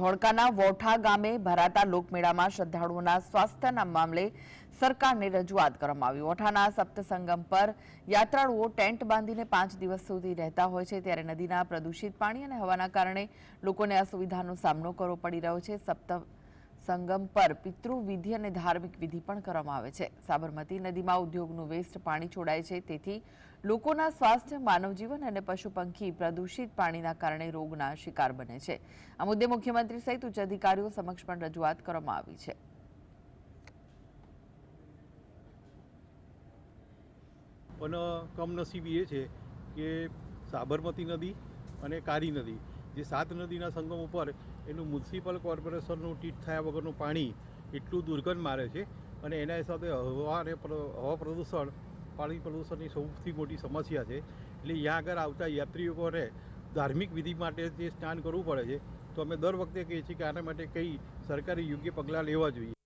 ધોળકાના વોઠા ગામે ભરાતા લોકમેળામાં શ્રદ્ધાળુઓના સ્વાસ્થ્યના મામલે સરકારને રજૂઆત કરવામાં આવી. વોઠાના સપ્તસંગમ પર યાત્રાળુઓ ટેન્ટ બાંધીને પાંચ દિવસ સુધી રહેતા હોય છે, ત્યારે નદીના પ્રદૂષિત પાણી અને હવાના કારણે લોકોને અસુવિધાનો સામનો કરવો પડી રહ્યો છે. સપ્ત સંગમ પર પિતૃવિધિ અને ધાર્મિક વિધિ પણ કરવામાં આવે છે. સાબરમતી નદીમાં ઉદ્યોગનું વેસ્ટ પાણી છોડાય છે. તેથી લોકોના સ્વાસ્થ્ય માનવ જીવન અને પશુ પંખી પ્રદૂષિત પાણીના કારણે રોગના શિકાર બને છે. આ મુદ્દે મુખ્યમંત્રી સહિત ઉચ્ચ અધિકારીઓ સમક્ષ પણ રજૂઆત કરવામાં આવી છે. પણ કમનસીબી એ છે કે સાબરમતી નદી અને કારી નદી જે સાત નદીના સંગમ ઉપર એનું મ્યુનિસિપલ કોર્પોરેશનનું ટીટ થયા વગરનું પાણી એટલું દુર્ગંધ મારે છે અને એના હિસાબે હવા અને હવા પ્રદૂષણ, પાણી પ્રદૂષણની સૌથી મોટી સમસ્યા છે. એટલે ત્યાં આગળ આવતા યાત્રીઓને ધાર્મિક વિધિ માટે જે સ્નાન કરવું પડે છે, તો અમે દર વખતે કહીએ છીએ કે આના માટે કઈ સરકારે યોગ્ય પગલાં લેવા જોઈએ.